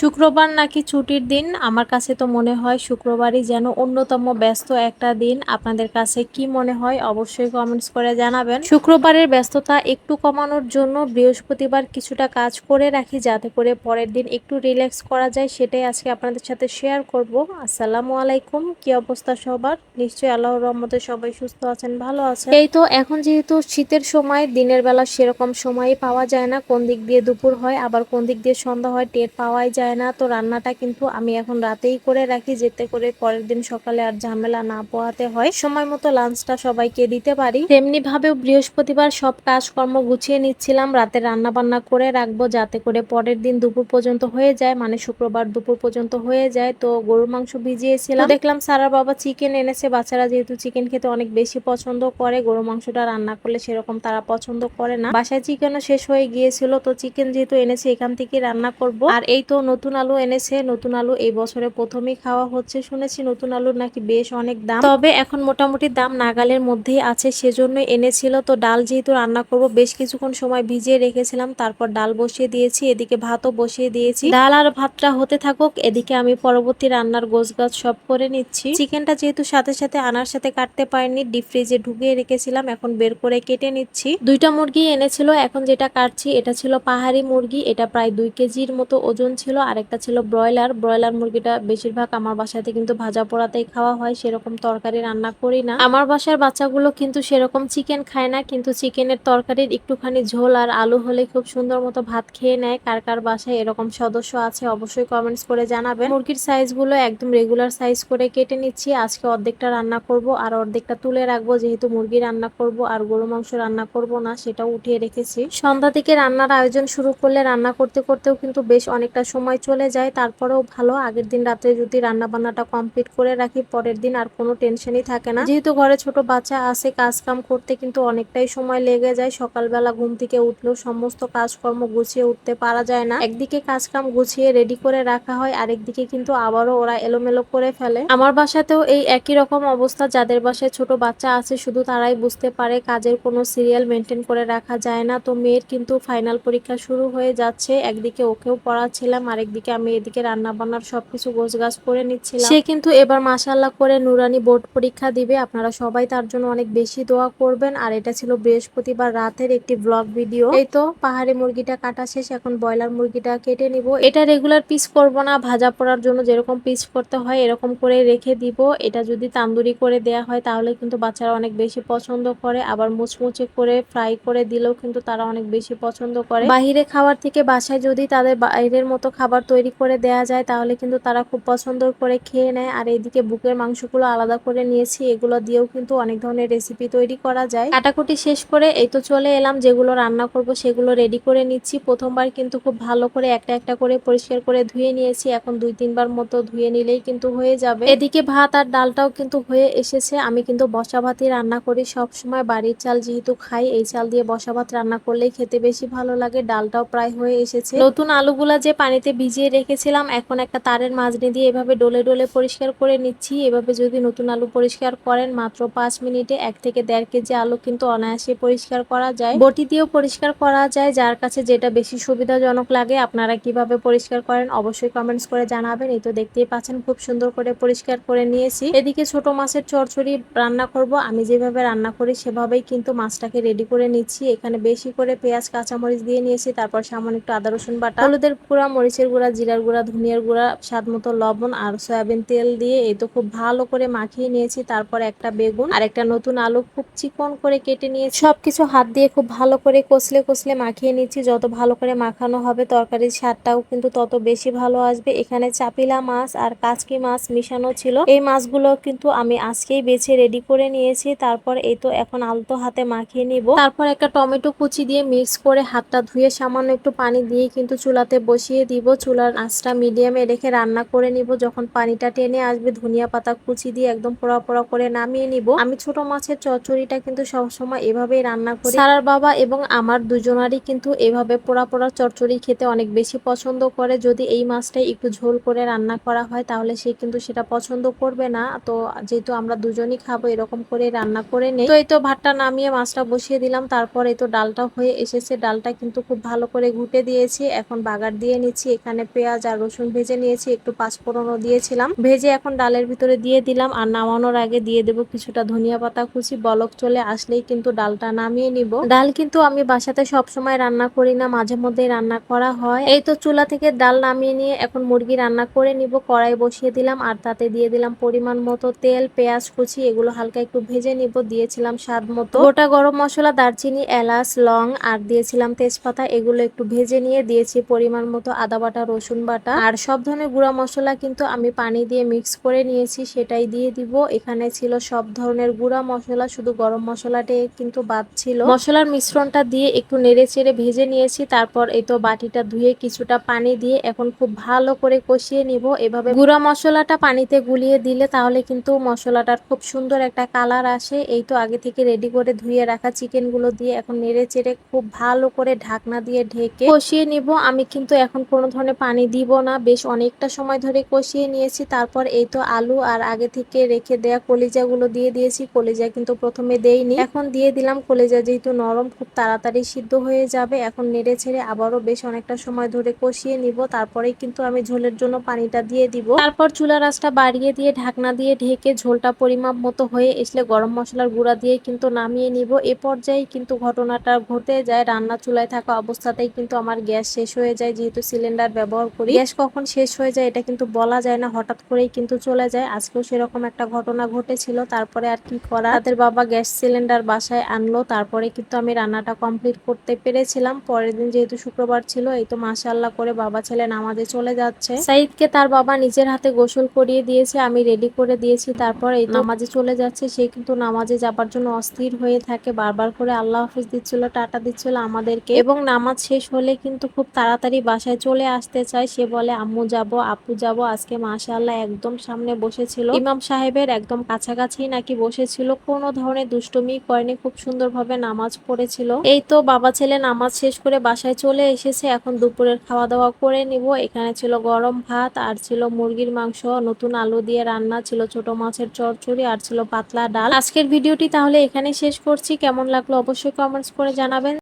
শুক্রবার নাকি ছুটির দিন? আমার কাছে তো মনে হয় শুক্রবারই যেন অন্যতম ব্যস্ত একটা দিন। আপনাদের কাছে কি মনে হয় অবশ্যই কমেন্টস করে জানাবেন। শুক্রবারের ব্যস্ততা একটু কমানোর জন্য বৃহস্পতিবার কিছুটা কাজ করে রাখি যাতে করে পরের দিন একটু রিল্যাক্স করা যায়, সেটাই আজকে আপনাদের সাথে শেয়ার করব। আসসালামু আলাইকুম। কি অবস্থা সবার? নিশ্চয়ই আল্লাহর রহমতে সবাই সুস্থ আছেন, ভালো আছেন। এই তো, এখন যেহেতু শীতের সময়, দিনের বেলা সেরকম সময়ই পাওয়া যায় না। কোন দিক দিয়ে দুপুর হয়, আবার কোন দিক দিয়ে সন্ধ্যা হয়, টের পাওয়াই যায় না। তো রান্নাটা কিন্তু আমি এখন রাতেই করে রাখি, যেতে করে পরের দিন সকালে আর ঝামেলা না পোহাতে হয়। সময় মতো লাঞ্চটা সবাইকে দিতে পারি। তেমনি ভাবে বৃহস্পতিবার সব কাজকর্ম গুছিয়ে নিচ্ছিলাম। রাতে রান্না বান্না করে রাখব যাতে করে পরের দিন দুপুর পর্যন্ত হয়ে যায় মানে শুক্রবার দুপুর পর্যন্ত হয়ে যায়। তো গরুর মাংস ভিজিয়েছিলাম। দেখলাম সারার বাবা চিকেন এনেছে। বাচ্চারা যেহেতু চিকেন খেতে অনেক বেশি পছন্দ করে গরু মাংসটা রান্না করলে সেরকম তারা পছন্দ করে না। বাসায় চিকেনও শেষ হয়ে গিয়েছিল। তো চিকেন যেহেতু এনেছে, এখান থেকে রান্না করব। আর এই তো নতুন আলু এনেছে, নতুন আলু এই বছরে প্রথমেই খাওয়া হচ্ছে শুনেছি। নতুন আলুর নাকি বেশ অনেক দাম। তবে এখন মোটামুটি দাম নাগালের মধ্যেই আছে সেজন্য এনেছিল। তো ডাল যেহেতু রান্না করব, বেশ কিছুক্ষণ সময় ভিজিয়ে রেখেছিলাম। তারপর ডাল বসিয়ে দিয়েছি, এদিকে ভাতও বসিয়ে দিয়েছি। ডাল আর ভাতটা হতে থাকুক, এদিকে আমি পরবর্তী রান্নার গোছ গাছ সব করে নিচ্ছি। চিকেনটা যেহেতু সাথে সাথে আনার সাথে কাটতে পারিনি, ডিপ ফ্রিজে ঢুকিয়ে রেখেছিলাম, এখন বের করে কেটে নিচ্ছি। দুইটা মুরগি এনেছিল, এখন যেটা কাটছি, এটা ছিল পাহাড়ি মুরগি, এটা প্রায় দুই কেজির মতো ওজন ছিল। আর একটা ছিল ব্রয়লার। ব্রয়লার মুরগিটা বেশিরভাগ আমার বাসাতে কিন্তু ভাজা পোড়াতেই খাওয়া হয়, সেরকম তরকারি রান্না করি না। আমার বাসার বাচ্চাগুলো কিন্তু সেরকম চিকেন খায় না, কিন্তু চিকেনের তরকারির একটুখানি ঝোল আর আলু হলে খুব সুন্দর মতো ভাত খেয়ে নেয়। কার কার বাসায় এরকম সদস্য আছে অবশ্যই কমেন্টস করে জানাবেন। মুরগির সাইজগুলো একদম রেগুলার সাইজ করে কেটে নিচ্ছি। আজকে অর্ধেকটা রান্না করব আর অর্ধেকটা তুলে রাখব, যেহেতু মুরগি রান্না করব আর গরু মাংস রান্না করব না, সেটাও উঠিয়ে রেখেছি। সন্ধ্যা থেকে রান্নার আয়োজন শুরু করলে রান্না করতে করতেও কিন্তু বেশ অনেকটা সময় চলে যায়, তারপরেও ভালো। আগের দিন রাতে যদি রান্না বান্নাটা কমপ্লিট করে রাখি, পরের দিন আর কোনো টেনশনই থাকে না। যেহেতু ঘরে ছোট বাচ্চা আছে কাজ কাম করতে কিন্তু অনেকটাই সময় লেগে যায়। সকালবেলা ঘুম থেকে উঠলেও সমস্ত কাজকর্ম গুছিয়ে উঠতে পারা যায় না। একদিকে কাজ কাম গুছিয়ে রেডি করে রাখা হয়, আরেকদিকে কিন্তু আবারও ওরা এলোমেলো করে ফেলে। আমার বাসাতেও এই একই রকম অবস্থা। যাদের বাসায় ছোট বাচ্চা আছে, শুধু তারাই বুঝতে পারে কাজের কোনো সিরিয়াল মেনটেন করে রাখা যায় না। তো মেয়ের কিন্তু ফাইনাল পরীক্ষা শুরু হয়ে যাচ্ছে। একদিকে ওকেও পড়াচ্ছিলাম আরেকদিকে আমি এদিকে রান্না বান্নার সবকিছু গোছগাছ করে নিচ্ছিলাম। সে কিন্তু এবার মাসাল্লাহ করে নুরানি বোর্ড পরীক্ষা দিবে। আপনারা সবাই তার জন্য অনেক বেশি দোয়া করবেন। আর এটা ছিল বৃহস্পতিবার রাতের একটি ব্লগ ভিডিও এই তো পাহাড়ি মুরগিটা কাটা শেষ। এখন ব্রয়লার মুরগিটা কেটে নিব। এটা রেগুলার পিস করব না। ভাজা পড়ার জন্য যেরকম পিস করতে হয় এরকম করে রেখে দিব। এটা যদি তান্দুরি করে দেয়া হয় তাহলে কিন্তু বাচ্চারা অনেক বেশি পছন্দ করে। আবার মুচমুচে করে ফ্রাই করে দিলেও কিন্তু তারা অনেক বেশি পছন্দ করে। বাহিরে খাওয়ার থেকে বাসায় যদি তাদের বাইরের মতো খাবার তৈরি করে দেয়া যায়, তাহলে কিন্তু তারা খুব পছন্দ করে খেয়ে নেয়। আর এইদিকে বুকের মাংসগুলো আলাদা করে নিয়েছি, এগুলো দিয়েও কিন্তু অনেক ধরনের রেসিপি তৈরি করা যায়। কাটাকুটি শেষ করে এই তো চলে এলাম, যেগুলো রান্না করব সেগুলো রেডি করে নিচ্ছি। প্রথমবার কিন্তু খুব ভালো করে একটা একটা করে পরিষ্কার করে ধুয়ে নিয়েছি, এখন দুই তিনবার মতো ধুয়ে নিলেই কিন্তু হয়ে যাবে। এদিকে ভাত আর ডালটাও কিন্তু হয়ে এসেছে, আমি কিন্তু বসা ভাতই রান্না করি সব সময় বাড়ির চাল যেহেতু খাই, এই চাল দিয়ে বসা ভাত রান্না করলেই খেতে বেশি ভালো লাগে, ডালটাও প্রায় হয়ে এসেছে। নতুন আলুগুলা যে পানিতে ভিজিয়ে রেখেছিলাম। এখন একটা তারের মাঝনি দিয়ে এভাবে ডলে ডলে পরিষ্কার করে নিচ্ছি। এভাবে যদি নতুন আলু পরিষ্কার করেন, মাত্র পাঁচ মিনিটে এক থেকে দেড় কেজি আলু কিন্তু অনায়াসে পরিষ্কার করা যায়। বটি দিয়েও পরিষ্কার করা যায়। যার কাছে যেটা বেশি সুবিধাজনক লাগে, আপনারা কীভাবে পরিষ্কার করেন অবশ্যই কমেন্টস করে জানাবেন। এই তো দেখতেই পাচ্ছেন, খুব সুন্দর করে পরিষ্কার করে নিয়েছি। এদিকে ছোট মাছের চরচড়ি রান্না করব। আমি যেভাবে রান্না করি, সেভাবেই কিন্তু মাছটাকে রেডি করে নিচ্ছি। এখানে বেশি করে পেঁয়াজ, কাঁচামরিচ দিয়ে নিয়েছি। তারপর সামান্য একটু আদা, রসুন বাটা, হলুদের গুঁড়া, মরিচের গুঁড়া, জিরার গুঁড়া, ধনিয়ার গুঁড়া, স্বাদ মতো লবণ আর সয়াবিন তেল দিয়ে এই তো খুব ভালো করে মাখিয়ে নিয়েছি। তারপর একটা বেগুন আর একটা নতুন আলু খুব চিকন করে কেটে নিয়েছি। সবকিছু হাত দিয়ে খুব ভালো করে কষলে কষলে মাখিয়ে নিচ্ছি। যত ভালো করে মাখানো হবে তরকারির স্বাদটাও কিন্তু তত বেশি ভালো আসবে। এখানে চাপিলা মাছ আর কাচকি মাছ মিশানো ছিল। এই মাছগুলো কিন্তু আমি আজকেই বেছে রেডি করে নিয়েছি। তারপর এই তো এখন আলতো হাতে মাখিয়ে নিব। তারপর একটা টমেটো কুচি দিয়ে মিক্স করে হাতটা ধুয়ে সামান্য একটু পানি দিয়ে কিন্তু চুলাতে বসিয়ে দিব। চুলার আঁচটা মিডিয়ামে রেখে রান্না করে নিব। যখন পানিটা টেনে আসবে, ধনিয়া পাতা কুচি দিয়ে একদম পোড়া পোড়া করে নামিয়ে নিব। আমি ছোট মাছের চচ্চড়িটা কিন্তু সবসময় এভাবেই রান্না করি। সারার বাবা এবং আমার দুজনারই কিন্তু এভাবে পোড়া পোড়া চচ্চড়ি খেতে অনেক বেশি পছন্দ করে। যদি এই মাছটাই একটু ঝোল করে রান্না করা হয়, তাহলে সে কিন্তু সেটা পছন্দ করবে না। তো যেহেতু আমরা দুজনই খাব, এরকম করে রান্না করে নেই। তো এই তো ভাতটা নামিয়ে মাছটা বসিয়ে দিলাম। তারপর এই তো ডালটা হয়ে এসেছে। ডালটা কিন্তু খুব ভালো করে ঘুটে দিয়েছি। এখন বাগার দিয়ে নিচ্ছি। এখানে পেঁয়াজ আর রসুন ভেজে নিয়েছি, একটু পাঁচফোড়নও দিয়েছিলাম। ভেজে এখন ডালের ভিতরে দিয়ে দিলাম আর নামানোর আগে দিয়ে দেবো কিছুটা ধনিয়া পাতা কুচি, বলক চলে আসলেই কিন্তু ডালটা নামিয়ে নিব। ডাল কিন্তু আমি বাসাতে সব সময় রান্না করি না, মাঝে মধ্যেই রান্না করা হয়। এই তো চুলা থেকে ডাল নামিয়ে নিয়ে এখন মুরগি রান্না করে নিব, কড়াই বসিয়ে দিলাম আর তাতে দিয়ে দিলাম পরিমাণ মতো তেল, পেঁয়াজ কুচি, এগুলো হালকা একটু ভেজে নিব, দিয়েছিলাম স্বাদ মতো। গোটা গরম মশলা, দারচিনি, এলাচ, লং আর দিয়েছিলাম তেজপাতা, এগুলো একটু ভেজে নিয়ে দিয়েছি পরিমাণ মতো আদা বাটা, রসুন বাটা। আর সব ধরনের গুঁড়া মশলা কিন্তু আমি পানি দিয়ে মিক্স করে নিয়েছি, সেটাই দিয়ে দিব। এখানে ছিল সব ধরনের গুঁড়া মশলা, শুধু গরম মশলাটাই কিন্তু বাদ ছিল। মশলার মিশ্রণটা দিয়ে একটু নেড়ে চেড়ে ভেজে নিয়েছি, তারপর এই তো বাটিটা ধুয়ে কিছুটা পানি দিয়ে এখন খুব ভালো করে কষিয়ে নিব। এভাবে গুঁড়া মশলাটা পানিতে গুলিয়ে দিলে তাহলে কিন্তু মশলাটার খুব সুন্দর একটা কালার আসে। এই তো আগে থেকে রেডি করে ধুয়ে রাখা চিকেনগুলো দিয়ে এখন নেড়ে চেড়ে খুব ভালো করে ঢাকনা দিয়ে ঢেকে কষিয়ে নিব। আমি কিন্তু এখন কোনো ধরনের পানি দিব না। বেশ অনেকটা সময় ধরে কষিয়ে নিয়েছি। তারপর এই তো আলু আর আগে থেকে রেখে দেয়া কলিজা গুলো দিয়ে দিয়েছি। কলিজা কিন্তু প্রথমে দেইনি। এখন দিয়ে দিলাম। কলিজা যেহেতু নরম, খুব তাড়াতাড়ি সিদ্ধ হয়ে যাবে। এখন নেড়ে ছেড়ে আবারও বেশ অনেকটা সময় ধরে কষিয়ে নিব। তারপরে কিন্তু আমি ঝোলের জন্য পানিটা দিয়ে দিব। তারপর চুলা রাসটা বাড়িয়ে দিয়ে, ঢাকনা দিয়ে ঢেকে ঝোলটা পরিমাপ মতো হয়ে আসলে গরম মশলার গুঁড়া দিয়ে কিন্তু নামিয়ে নিব। এ পর্যায়ে কিন্তু ঘটনাটা ঘটে যায়। রান্না চুলায় থাকা অবস্থাতেই কিন্তু আমার গ্যাস শেষ হয়ে যায়। যেহেতু সিলিন্ডার ব্যবহার করি। গ্যাস কখন শেষ হয়ে যায় এটা কিন্তু বলা যায় না হঠাৎ করেই কিন্তু চলে যায়। আজকেও সেরকম একটা ঘটনা ঘটেছিল তারপরে আর কি করা? তাদের বাবা গ্যাস সিলিন্ডার বাসায় আনলো তারপরে কিন্তু আমি রান্নাটা কমপ্লিট করতে পেরেছিলাম। পরের দিন যেহেতু শুক্রবার ছিল এই তো মাশাল্লাহ করে বাবা ছেলে নামাজে চলে যাচ্ছে। সাইদকে তার বাবা নিজের হাতে গোসল করিয়ে দিয়েছে আমি রেডি করে দিয়েছি তারপর এই নামাজে চলে যাচ্ছে। সে কিন্তু নামাজে যাবার জন্য অস্থির হয়ে থাকে বারবার করে আল্লাহ হাফিজ দিচ্ছিল টাটা দিচ্ছিল আমাদেরকে। এবং নামাজ শেষ হলে কিন্তু খুব তাড়াতাড়ি বাসায় চলে আসতে চায়, সে বলে, আম্মু যাব, আপু যাব। আজকে মাশাআল্লাহ একদম সামনে বসেছিল। ইমাম সাহেবের একদম কাছাকাছি নাকি বসেছিল, কোনো ধরনের দুষ্টুমি করেনি, খুব সুন্দরভাবে নামাজ পড়েছিল। এই তো বাবা ছেলে নামাজ শেষ করে বাসায় চলে এসেছে, এখন দুপুরের খাওয়া দাওয়া করে নিব। এখানে ছিল গরম ভাত, আর ছিল মুরগির মাংস, নতুন আলু দিয়ে রান্না, ছিল ছোট মাছের চচ্চড়ি, আর ছিল পাতলা ডাল। আজকের ভিডিওটি তাহলে এখানে শেষ করছি। কেমন লাগল অবশ্যই কমেন্টস করে জানাবেন।